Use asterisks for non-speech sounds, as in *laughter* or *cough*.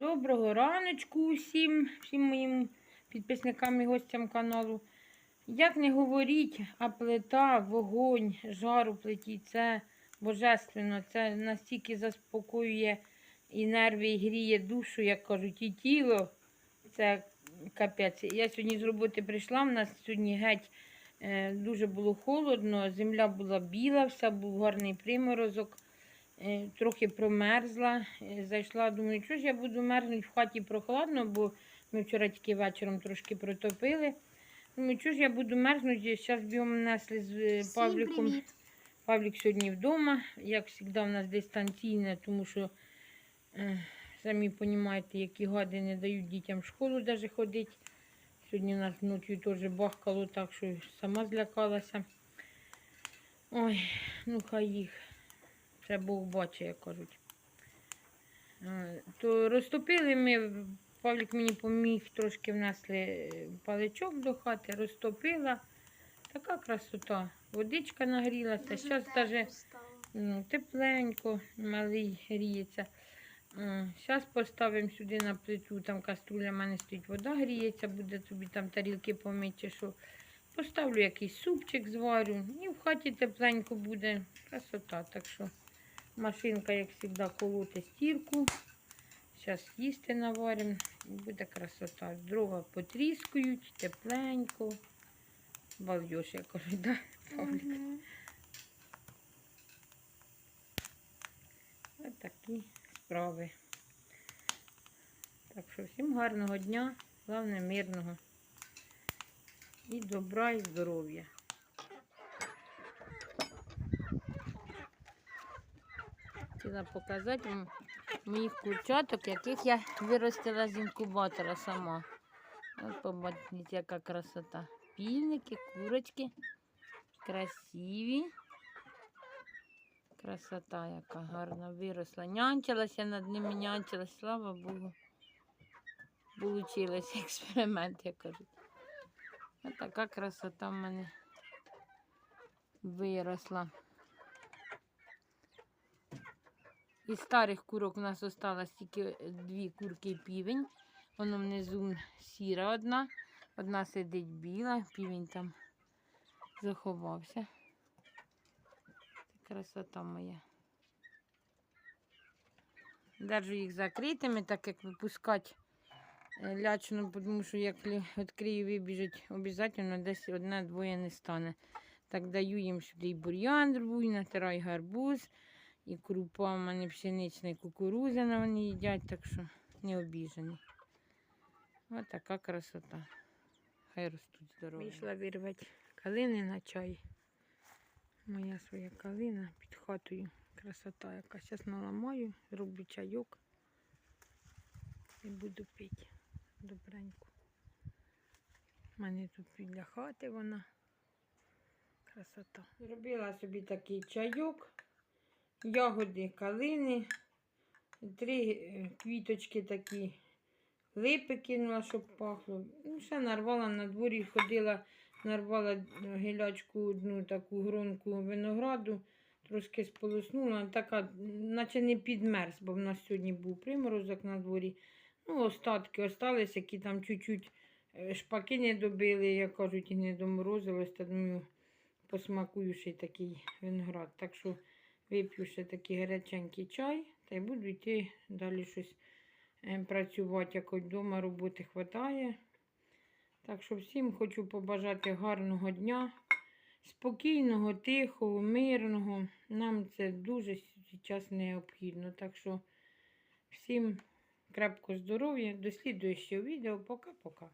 Доброго раночку усім, всім моїм підписникам і гостям каналу. Як не говоріть, а плита, вогонь, жар у плиті це божественно. Це настільки заспокоює і нерви, і гріє душу, як кажуть, і тіло. Це капець. Я сьогодні з роботи прийшла, в нас сьогодні геть е, дуже було холодно, земля була біла, вся був гарний приморозок. Е, трохи промерзла. Е, Зайшла, думаю, що ж я буду мерзнути в хаті прохладно, бо ми вчора тільки вечором трошки протопили. Думаю, що ж я буду мерзнути, зараз бігом несли з е, Павліком. привіт. Павлік сьогодні вдома, як завжди, у нас дистанційне, тому що, самі розумієте, які гади не дають дітям в школу навіть ходити. Сьогодні у нас вночі теж бахкало, так що сама злякалася. Ой, ну хай їх. Це Бог бачить, як кажуть. То розтопили ми, Павлік мені поміг, трошки внесли е, паличок до хати, розтопила. Така красота. Водичка нагрілася. Зараз навіть ну, тепленько, малий гріється. Зараз поставимо сюди на плиту, там каструля в мене стоїть, вода гріється, буде тобі там тарілки помити, чи що. Поставлю якийсь супчик зварю. І в хаті тепленько буде. Красота. Так що машинка, як завжди, колоти стірку. Зараз їсти наваримо. Буде красота. Дрова потріскують, тепленько. Балдеж, я кажу, да? Павлік? Мгм. Ось такі справи. Так що всім гарного дня, головне мирного. І добра, і здоров'я. Хотіла показати вам моїх курчаток, яких я виростила з інкубатора сама. От побачите, яка красота. Півники, курочки. Красиві. Красота, яка гарна виросла. Нянчилася над ними, нянчилась, слава Богу. Получилось *laughs* експеримент, як кажуть. Ось така красота в мене виросла. Із старих курок у нас осталось тільки дві курки півень. Воно внизу сіра одна, одна сидить біла, півень там заховався. Красота моя. Держу їх закритими, так як випускати е, лячно, тому що як відкрию вибіжить, обов'язково десь одне-двоє не стане. Так даю їм сюди і бур'ян рву, і натираю гарбуз, і крупа в мене пшенична, і кукурузяна вони їдять, так що не обіжені. Ось така красота. Хай ростуть здорові. Вийшла вирвати калини на чай. Моя своя калина під хатою. Красота яка. Зараз наламаю, зроблю чайок і буду пити добренько. У мене тут біля хати вона. Красота. Зробила собі такий чайок, ягоди, калини, три квіточки такі, липи кинула, щоб пахло. Ну, ще нарвала на дворі, ходила нарвала гілячку одну таку гронку винограду, трошки сполоснула, така, наче не підмерз, бо в нас сьогодні був приморозок на дворі. Ну, остатки остались, які там чуть-чуть е, шпаки не добили, як кажуть, і не доморозилось, та думаю, посмакую ще й такий виноград. Так що вип'ю ще такий гаряченький чай та й буду йти далі щось е, працювати, як хоч вдома роботи вистачає. Так що всім хочу побажати гарного дня, спокійного, тихого, мирного. Нам це дуже зараз необхідно. Так що всім крепко здоров'я. До слідуючого відео. Пока-пока.